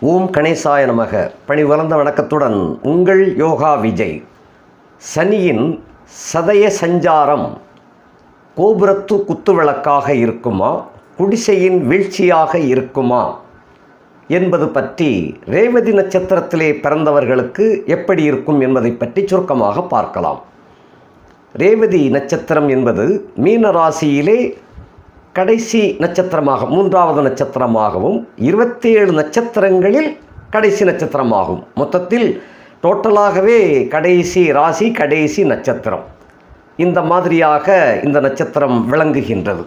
ஓம் கணேசாய நமக. பணி வளர்ந்த வணக்கத்துடன் உங்கள் யோகா விஜய். சனியின் சதய சஞ்சாரம் கோபுரத்து குத்துவிளக்காக இருக்குமா? குடிசையின் வீழ்ச்சியாக இருக்குமா? என்பது பற்றி ரேவதி நட்சத்திரத்திலே பிறந்தவர்களுக்கு எப்படி இருக்கும் என்பதை பற்றி சுருக்கமாக பார்க்கலாம். ரேவதி நட்சத்திரம் என்பது மீன ராசியிலே கடைசி நட்சத்திரமாக மூன்றாவது நட்சத்திரமாகவும் இருபத்தி ஏழு நட்சத்திரங்களில் கடைசி நட்சத்திரமாகும். மொத்தத்தில் டோட்டலாகவே கடைசி ராசி கடைசி நட்சத்திரம். இந்த மாதிரியாக இந்த நட்சத்திரம் விளங்குகின்றது.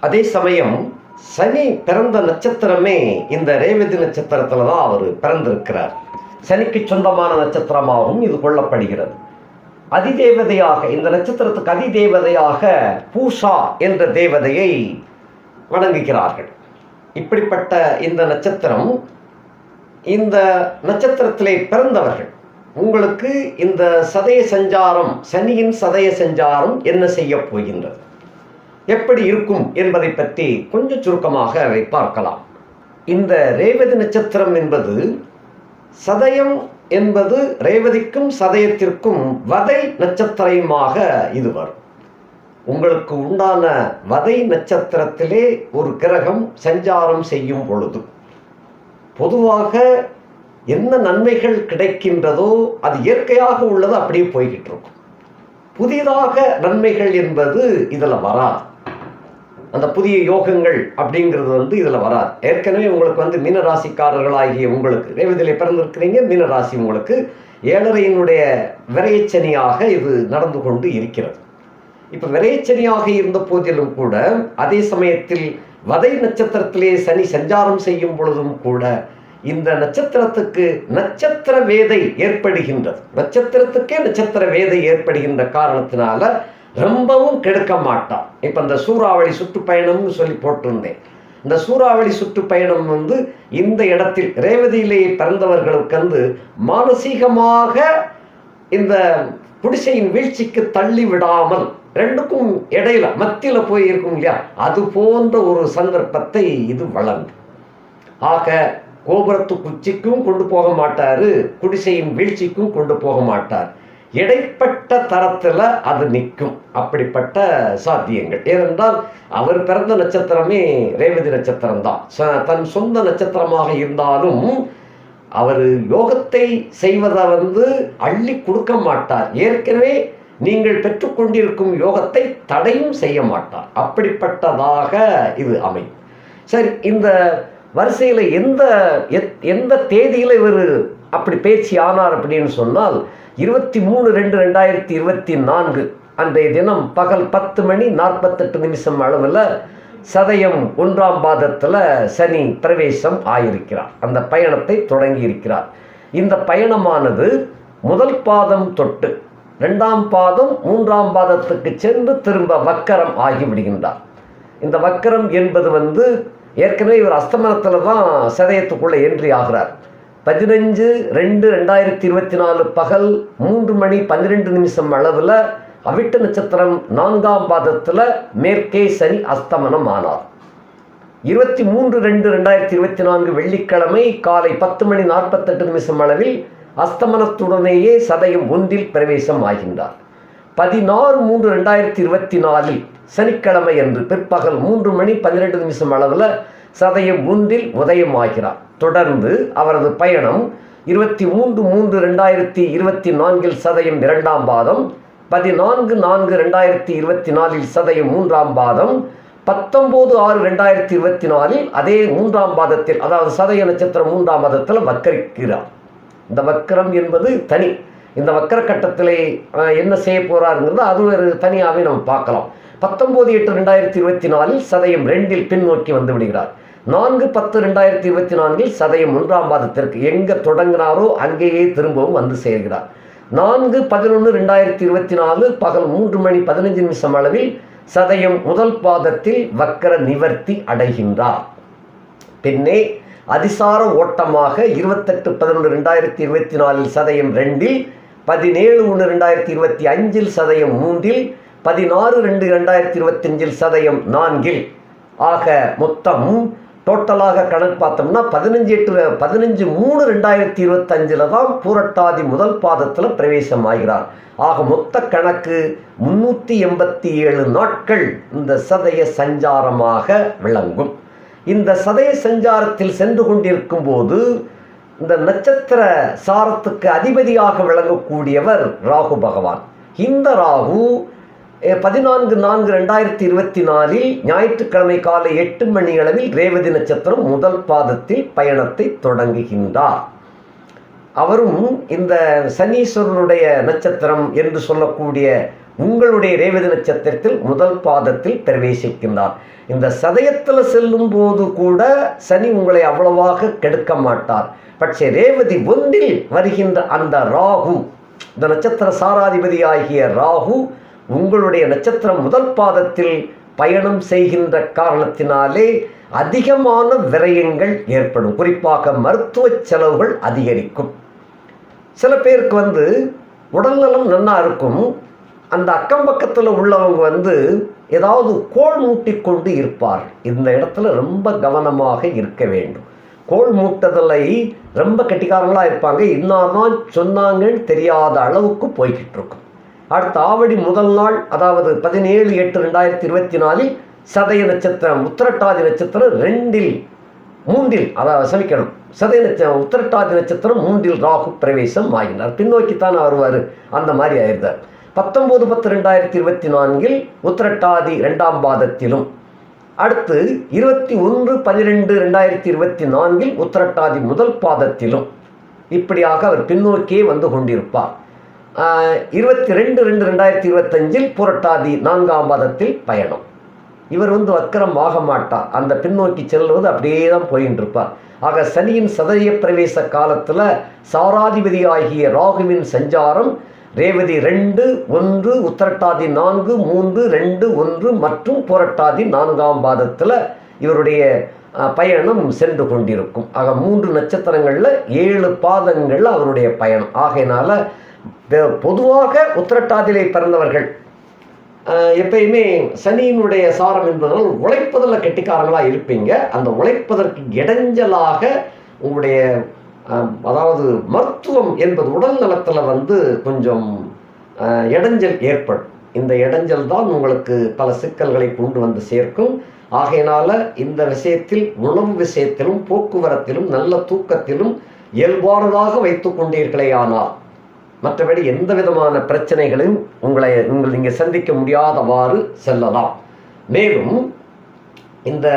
அதே சமயம் சனி பிறந்த நட்சத்திரமே இந்த ரேவதி நட்சத்திரத்தில் தான் அவர் பிறந்திருக்கிறார். சனிக்கு சொந்தமான நட்சத்திரமாகவும் இது கொள்ளப்படுகிறது. அதிதேவதையாக இந்த நட்சத்திரத்துக்கு அதிதேவதையாக பூஷா என்ற தேவதையை வணங்குகிறார்கள். இப்படிப்பட்ட இந்த நட்சத்திரம் இந்த நட்சத்திரத்திலே பிறந்தவர்கள் உங்களுக்கு இந்த சதய சஞ்சாரம் சனியின் சதய சஞ்சாரம் என்ன செய்ய போகின்றது? எப்படி இருக்கும் என்பதை பற்றி கொஞ்சம் சுருக்கமாக அதை பார்க்கலாம். இந்த ரேவதி நட்சத்திரம் என்பது சதயம் என்பது ரேவதிக்கும் சதயத்திற்கும் வதை நட்சத்திரமாக இது வரும். உங்களுக்கு உண்டான வதை நட்சத்திரத்திலே ஒரு கிரகம் சஞ்சாரம் செய்யும் பொழுது பொதுவாக என்ன நன்மைகள் கிடைக்கின்றதோ அது இயற்கையாக உள்ளது அப்படியே போய்கிட்டு இருக்கும். புதிதாக நன்மைகள் என்பது இதில் வராது. அந்த புதிய யோகங்கள் அப்படிங்கிறது வந்து இதில் வராது. ஏற்கனவே உங்களுக்கு வந்து மீனராசிக்காரர்களாகிய உங்களுக்கு ரேவதியிலே பிறந்திருக்கிறீங்க மீனராசி உங்களுக்கு ஏழரையினுடைய விரையச்சனியாக இது நடந்து கொண்டு இருக்கிறது. இப்போ விரையச்சனியாக இருந்த போதிலும் கூட அதே சமயத்தில் வதை நட்சத்திரத்திலே சனி சஞ்சாரம் செய்யும் பொழுதும் கூட இந்த நட்சத்திரத்துக்கு நட்சத்திர வேதை ஏற்படுகின்றது. நட்சத்திரத்துக்கே நட்சத்திர வேதை ஏற்படுகின்ற காரணத்தினால ரொம்பவும் கெடுக்க மாட்டான். இப்போ இந்த சூறாவளி சுற்றுப்பயணம்னு சொல்லி போட்டிருந்தேன். இந்த சூறாவளி சுற்றுப்பயணம் வந்து இந்த இடத்தில் ரேவதியிலே பிறந்தவர்களுக்கு வந்து மானசீகமாக இந்த குடிசையின் வீழ்ச்சிக்கு தள்ளி விடாமல் ரெண்டுக்கும் இடையில மத்தியில் போய் இருக்கும் இல்லையா? அது போன்ற ஒரு சந்தர்ப்பத்தை இது வழங்கும். ஆக கோபுரத்து குச்சிக்கும் கொண்டு போக மாட்டார் குடிசையின் வீழ்ச்சிக்கும் கொண்டு போக மாட்டார். இடைப்பட்ட தரத்தில் அது நிற்கும். அப்படிப்பட்ட சாத்தியங்கள். ஏனென்றால் அவர் பிறந்த நட்சத்திரமே ரேவதி நட்சத்திரம் தான் தன் சொந்த நட்சத்திரமாக இருந்தாலும் அவர் யோகத்தை செய்வதை வந்து அள்ளி கொடுக்க மாட்டார். ஏற்கனவே நீங்கள் பெற்றுக்கொண்டிருக்கும் யோகத்தை தடையும் செய்ய மாட்டார். அப்படிப்பட்டதாக இது அமையும். சரி இந்த வரிசையில் எந்த எந்த தேதியில் இவர் அப்படி பேச்சு ஆனார் அப்படின்னு சொன்னால் இருபத்தி மூணு ரெண்டு ரெண்டாயிரத்தி இருபத்தி நான்கு அன்றைய தினம் பகல் பத்து மணி நாற்பத்தெட்டு நிமிஷம் அளவில் சதயம் ஒன்றாம் பாதத்தில் சனி பிரவேசம் ஆயிருக்கிறார். அந்த பயணத்தை தொடங்கி இருக்கிறார் இந்த பயணமானது முதல் பாதம் தொட்டு ரெண்டாம் பாதம் மூன்றாம் பாதத்துக்கு சென்று திரும்ப வக்கரம் ஆகிவிடுகின்றார். இந்த வக்கரம் என்பது வந்து ஏற்கனவே இவர் அஸ்தமனத்தில் தான் சதயத்துக்குள்ளே என்ட்ரி ஆகிறார். பதினஞ்சு ரெண்டு ரெண்டாயிரத்தி இருபத்தி நாலு பகல் மூன்று மணி பன்னிரெண்டு நிமிஷம் அளவில் அவிட்ட நட்சத்திரம் நான்காம் பாதத்தில் மேற்கே சனி அஸ்தமனம் ஆனார். இருபத்தி மூன்று ரெண்டு ரெண்டாயிரத்தி இருபத்தி நான்கு வெள்ளிக்கிழமை காலை பத்து மணி நாற்பத்தெட்டு நிமிஷம் அளவில் அஸ்தமனத்துடனேயே சதயம் ஒன்றில் பிரவேசம் ஆகின்றார். பதினாறு மூன்று ரெண்டாயிரத்தி இருபத்தி நாலில் சனிக்கிழமை அன்று பிற்பகல் மூன்று மணி பன்னிரெண்டு நிமிஷம் அளவில் சதயம் ஒன்றில் உதயமாகிறார். தொடர்ந்து அவரது பயணம் இருபத்தி மூன்று மூன்று ரெண்டாயிரத்தி இருபத்தி நான்கில் சதயம் இரண்டாம் பாதம் பதினான்கு நான்கு ரெண்டாயிரத்தி இருபத்தி நாலில் சதயம் மூன்றாம் பாதம் பத்தொம்போது ஆறு ரெண்டாயிரத்தி இருபத்தி நாலில் அதே மூன்றாம் பாதத்தில் அதாவது சதய நட்சத்திரம் மூன்றாம் பாதத்தில் வக்கரிக்கிறார். இந்த வக்கரம் என்பது தனி. இந்த வக்கர கட்டத்திலே என்ன செய்ய போகிறாருங்கிறது அது ஒரு தனியாகவே நம்ம பார்க்கலாம். பத்தொம்போது எட்டு ரெண்டாயிரத்தி இருபத்தி நாலில் சதயம் ரெண்டில் பின்னோக்கி வந்து விடுகிறார். நான்கு பத்து ரெண்டாயிரத்தி இருபத்தி நான்கில் சதயம் ஒன்றாம் பாதத்திற்கு எங்கே தொடங்கினாரோ அங்கேயே திரும்பவும் வந்து சேர்கிறார். நான்கு பதினொன்று ரெண்டாயிரத்தி இருபத்தி நாலு பகல் மூன்று மணி பதினஞ்சு நிமிஷம் அளவில் சதயம் முதல் பாதத்தில் வக்கர நிவர்த்தி அடைகின்றார். பின்னே அதிசார ஓட்டமாக இருபத்தெட்டு பதினொன்று ரெண்டாயிரத்தி இருபத்தி நாலில் சதயம் ரெண்டில் பதினேழு ஒன்று ரெண்டாயிரத்தி இருபத்தி அஞ்சில் சதயம் மூன்றில் பதினாறு ரெண்டு ரெண்டாயிரத்தி இருபத்தஞ்சில் சதயம் நான்கில். ஆக மொத்தம் டோட்டலாக கணக்கு பார்த்தோம்னா பதினஞ்சு எட்டு பதினஞ்சு மூணு ரெண்டாயிரத்தி இருபத்தஞ்சில் தான் பூரட்டாதி முதல் பாதத்தில் பிரவேசம் ஆகிறார் ஆக மொத்த கணக்கு முன்னூற்றி எண்பத்தி ஏழு நாட்கள் இந்த சதய சஞ்சாரமாக விளங்கும். இந்த சதய சஞ்சாரத்தில் சென்று கொண்டிருக்கும் போது இந்த நட்சத்திர சாரத்துக்கு அதிபதியாக விளங்கக்கூடியவர் ராகு பகவான். இந்த ராகு பதினான்கு நான்கு ரெண்டாயிரத்தி இருபத்தி நாலில் ஞாயிற்றுக்கிழமை காலை எட்டு மணி அளவில் ரேவதி நட்சத்திரம் முதல் பாதத்தில் பயணத்தை தொடங்குகின்றார். அவரும் இந்த சனீஸ்வரனுடைய நட்சத்திரம் என்று சொல்லக்கூடிய உங்களுடைய ரேவதி நட்சத்திரத்தில் முதல் பாதத்தில் பிரவேசிக்கின்றார். இந்த சதயத்தில் செல்லும் போது கூட சனி உங்களை அவ்வளவாக கெடுக்க மாட்டார். பட்சே ரேவதி ஒன்றில் வருகின்ற அந்த ராகு இந்த நட்சத்திர சாராதிபதி ஆகிய ராகு உங்களுடைய நட்சத்திரம் முதல் பாதத்தில் பயணம் செய்கின்ற காரணத்தினாலே அதிகமான விரயங்கள் ஏற்படும். குறிப்பாக மருத்துவ செலவுகள் அதிகரிக்கும். சில பேருக்கு வந்து உடல்நலம் நன்னா இருக்கும். அந்த அக்கம் பக்கத்தில் உள்ளவங்க வந்து ஏதாவது கோல் மூட்டிக்கொண்டு இருப்பார். இந்த இடத்துல ரொம்ப கவனமாக இருக்க வேண்டும். கோல் மூட்டதலை ரொம்ப கெட்டிக்காரங்களாக இருப்பாங்க. இன்னாதான் சொன்னாங்கன்னு தெரியாத அளவுக்கு போய்கிட்டு இருக்கும். அடுத்த ஆவடி முதல் நாள் அதாவது பதினேழு எட்டு ரெண்டாயிரத்தி இருபத்தி நாலில் சதய நட்சத்திரம் உத்திரட்டாதி நட்சத்திரம் ரெண்டில் மூன்றில் அதாவது சமிக்கணும் சதய நட்சத்திரம் உத்திரட்டாதி நட்சத்திரம் மூன்றில் ராகு பிரவேசம் ஆகினார். பின்னோக்கித்தான் வருவார் அந்த மாதிரி ஆயிருந்தார் பத்தொம்போது பத்து ரெண்டாயிரத்தி இருபத்தி நான்கில் உத்திரட்டாதி ரெண்டாம் பாதத்திலும் அடுத்து இருபத்தி ஒன்று பன்னிரெண்டு ரெண்டாயிரத்தி இருபத்தி நான்கில் உத்திரட்டாதி முதல் பாதத்திலும். இப்படியாக அவர் பின்னோக்கியே வந்து கொண்டிருப்பார். இருபத்தி ரெண்டு ரெண்டு ரெண்டாயிரத்தி இருபத்தஞ்சில் புரட்டாதி நான்காம் பாதத்தில் பயணம். இவர் வந்து வக்கரம் ஆக மாட்டார். அந்த பின்னோக்கி செல்வது அப்படியே தான் போயின்னு இருப்பார் ஆக சனியின் சதய பிரவேச காலத்தில் சாராதிபதியாகிய ராகுவின் சஞ்சாரம் ரேவதி ரெண்டு ஒன்று உத்தரட்டாதி நான்கு மூன்று ரெண்டு ஒன்று மற்றும் புரட்டாதி நான்காம் பாதத்தில் இவருடைய பயணம் சென்று கொண்டிருக்கும். ஆக மூன்று நட்சத்திரங்களில் ஏழு பாதங்களில் அவருடைய பயணம். ஆகையினால பொதுவாக உத்திரட்டாதிலே பிறந்தவர்கள் எப்பயுமே சனியினுடைய சாரம் என்பதனால் உழைப்பதில் கெட்டிக்காரங்களாக இருப்பீங்க. அந்த உழைப்பதற்கு இடைஞ்சலாக உங்களுடைய அதாவது மருத்துவம் என்பது உடல் நலத்தில் வந்து கொஞ்சம் இடைஞ்சல் ஏற்படும். இந்த இடைஞ்சல் தான் உங்களுக்கு பல சிக்கல்களை கொண்டு வந்து சேர்க்கும். ஆகையினால இந்த விஷயத்தில் உணவு விஷயத்திலும் போக்குவரத்திலும் நல்ல தூக்கத்திலும் இயல்பானதாக வைத்து கொண்டீர்களே ஆனால் மற்றபடி எந்த விதமான பிரச்சனைகளையும் உங்களை உங்கள் நீங்கள் சந்திக்க முடியாதவாறு செல்லலாம். மேலும் இந்த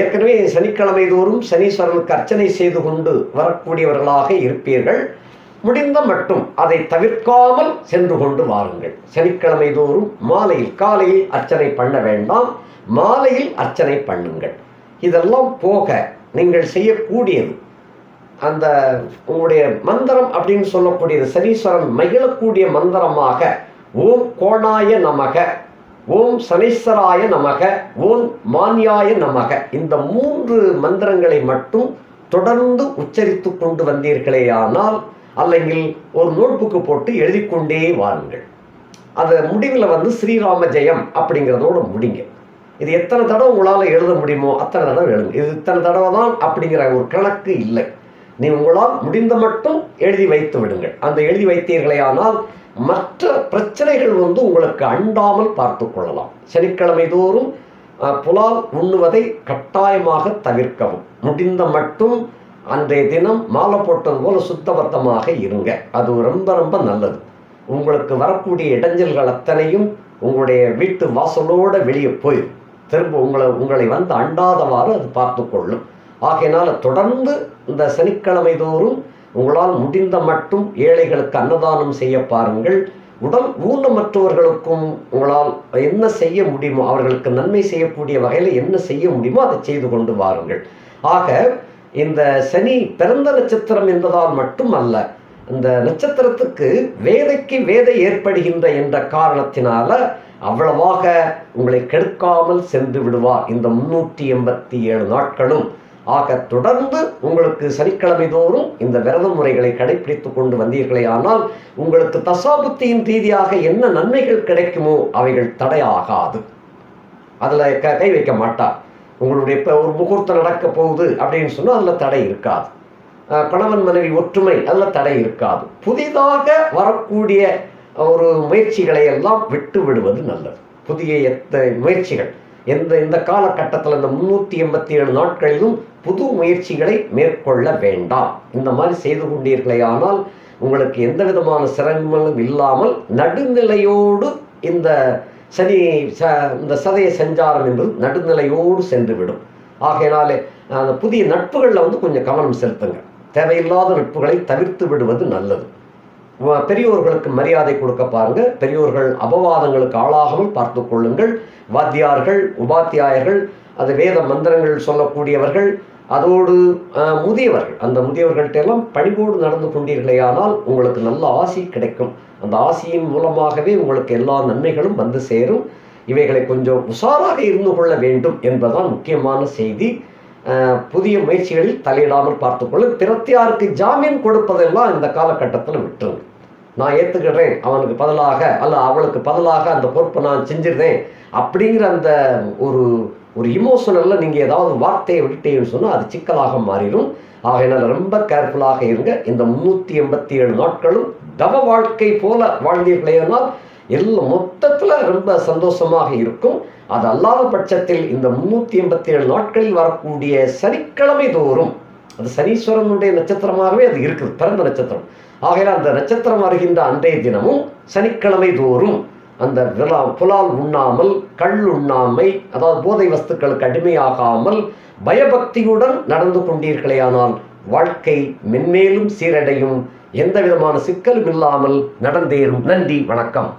ஏற்கனவே சனிக்கிழமை தோறும் சனீஸ்வரனுக்கு அர்ச்சனை செய்து கொண்டு வரக்கூடியவர்களாக இருப்பீர்கள். முடிந்த மட்டும் அதை தவிர்க்காமல் சென்று கொண்டு வாருங்கள். சனிக்கிழமை தோறும் மாலையில் காலையில் அர்ச்சனை பண்ண வேண்டாம். மாலையில் அர்ச்சனை பண்ணுங்கள். இதெல்லாம் போக நீங்கள் செய்யக்கூடியது அந்த உங்களுடைய மந்திரம் அப்படின்னு சொல்லக்கூடிய சனீஸ்வரன் மகிழக்கூடிய மந்திரமாக ஓம் கோணாய நமக ஓம் சனீஸ்வராய நமக ஓம் மான்யாய நமக. இந்த மூன்று மந்திரங்களை மட்டும் தொடர்ந்து உச்சரித்து கொண்டு வந்தீர்களேயானால் அல்லங்கில் ஒரு நோட்புக்கு போட்டு எழுதிக்கொண்டே வாருங்கள். அது முடிவில் வந்து ஸ்ரீராம ஜெயம் அப்படிங்கிறதோட முடிங்க. இது எத்தனை தடவை உங்களால் எழுத முடியுமோ அத்தனை தடவை எழுதுங்க. இது இத்தனை தடவை தான் அப்படிங்கிற ஒரு கணக்கு இல்லை. நீ உங்களால் முடிந்த மட்டும் எழுதி வைத்து விடுங்கள். அந்த எழுதி வைத்தீர்களேயானால் மற்ற பிரச்சனைகள் வந்து உங்களுக்கு அண்டாமல் பார்த்து கொள்ளலாம். சனிக்கிழமை தோறும் புலால் உண்ணுவதை கட்டாயமாக தவிர்க்கவும். முடிந்த மட்டும் அன்றைய தினம் மாலை போட்டது போல சுத்தபத்தமாக இருங்க. அது ரொம்ப ரொம்ப நல்லது. உங்களுக்கு வரக்கூடிய இடைஞ்சல்கள் அத்தனையும் உங்களுடைய வீட்டு வாசலோடு வெளியே போயிடும் திரும்ப உங்களை உங்களை வந்து அண்டாதவாறு அது பார்த்து கொள்ளும். ஆகையினால் தொடர்ந்து இந்த சனிக்கிழமை தோறும் உங்களால் முடிந்த மட்டும் ஏழைகளுக்கு அன்னதானம் செய்ய பாருங்கள். உடல் ஊனமற்றவர்களுக்கும் உங்களால் என்ன செய்ய முடியுமோ அவர்களுக்கு நன்மை செய்யக்கூடிய வகையில் என்ன செய்ய முடியுமோ அதை செய்து கொண்டு வாருங்கள். ஆக இந்த சனி பிறந்த நட்சத்திரம் என்பதால் மட்டும் அல்ல இந்த நட்சத்திரத்துக்கு வேதைக்கு வேதை ஏற்படுகின்ற என்ற காரணத்தினால அவ்வளவாக உங்களை கெடுக்காமல் சென்று விடுவார் இந்த முன்னூற்றி எண்பத்தி ஏழு நாட்களும். ஆக தொடர்ந்து உங்களுக்கு சனிக்கிழமை தோறும் இந்த விரத முறைகளை கடைபிடித்து கொண்டு வந்தீர்களே ஆனால் உங்களுக்கு தசாபுத்தியின் ரீதியாக என்ன நன்மைகள் கிடைக்குமோ அவைகள் தடையாகாது. அதில் க கை வைக்க மாட்டார் உங்களுடைய இப்போ ஒரு முகூர்த்தம் நடக்க போகுது அப்படின்னு சொன்னால் அதில் தடை இருக்காது. கணவன் மனைவி ஒற்றுமை அதில் தடை இருக்காது. புதிதாக வரக்கூடிய ஒரு முயற்சிகளை எல்லாம் விட்டு விடுவது நல்லது. புதிய எத்த முயற்சிகள். எந்த இந்த காலகட்டத்தில் இந்த முன்னூற்றி எண்பத்தி ஏழு நாட்களிலும் புது முயற்சிகளை மேற்கொள்ள வேண்டாம். இந்த மாதிரி செய்து கொண்டீர்களே ஆனால் உங்களுக்கு எந்த விதமான சிரமங்களும் இல்லாமல் நடுநிலையோடு இந்த சனி ச இந்த சதய சஞ்சாரம் என்பது நடுநிலையோடு சென்றுவிடும். ஆகையினாலே அந்த புதிய நட்புகளில் வந்து கொஞ்சம் கவனம் செலுத்துங்க. தேவையில்லாத நட்புகளை தவிர்த்து விடுவது நல்லது. பெரியோர்களுக்கு மரியாதை கொடுக்க பாருங்க. பெரியோர்கள் அபவாதங்களுக்கு ஆளாகாமல் பார்த்து கொள்ளுங்கள். வாத்தியார்கள் உபாத்தியாயர்கள் அது வேத மந்திரங்கள் சொல்லக்கூடியவர்கள் அதோடு முதியவர்கள். அந்த முதியவர்கள்ட்ட எல்லாம் பணிவோடு நடந்து கொண்டீர்களே ஆனால் உங்களுக்கு நல்ல ஆசி கிடைக்கும். அந்த ஆசியின் மூலமாகவே உங்களுக்கு எல்லா நன்மைகளும் வந்து சேரும். இவைகளை கொஞ்சம் உஷாராக இருந்து கொள்ள வேண்டும் என்பதுதான் முக்கியமான செய்தி. புதிய முயற்சிகளில் தலையிடாமல் பார்த்துக்கொள்ளும் பிரத்தியாருக்கு ஜாமீன் கொடுப்பதெல்லாம் இந்த காலகட்டத்தில் விட்டுருங்க. நான் ஏற்றுக்கிறேன் அவனுக்கு பதிலாக அல்ல அவளுக்கு பதிலாக அந்த பொறுப்பை நான் செஞ்சிருந்தேன் அப்படிங்கிற அந்த ஒரு ஒரு இமோஷனலில் நீங்கள் ஏதாவது வார்த்தையை விட்டுட்டீங்கன்னு சொன்னால் அது சிக்கலாக மாறிடும். ஆகையினால் ரொம்ப கேர்ஃபுல்லாக இருங்க. இந்த முந்நூற்றி எண்பத்தி ஏழு நாட்களும் தவ வாழ்க்கை போல வாழ்ந்தீர்களேனால் எல்லாம் மொத்தத்தில் ரொம்ப சந்தோஷமாக இருக்கும். அது அல்லாத பட்சத்தில் இந்த முந்நூற்றி எண்பத்தி ஏழு நாட்களில் வரக்கூடிய சனிக்கிழமை தோறும் அது சனீஸ்வரனுடைய நட்சத்திரமாகவே அது இருக்குது பிறந்த நட்சத்திரம். ஆகையால் அந்த நட்சத்திரம் வருகின்ற அன்றைய தினமும் சனிக்கிழமை தோறும் அந்த விழா புலால் உண்ணாமல் கள் உண்ணாமை அதாவது போதை வஸ்துக்களுக்கு அடிமையாகாமல் பயபக்தியுடன் நடந்து கொண்டீர்களேயானால் வாழ்க்கை மென்மேலும் சீரடையும். எந்த விதமான சிக்கலும் இல்லாமல் நடந்தேறும். நன்றி வணக்கம்.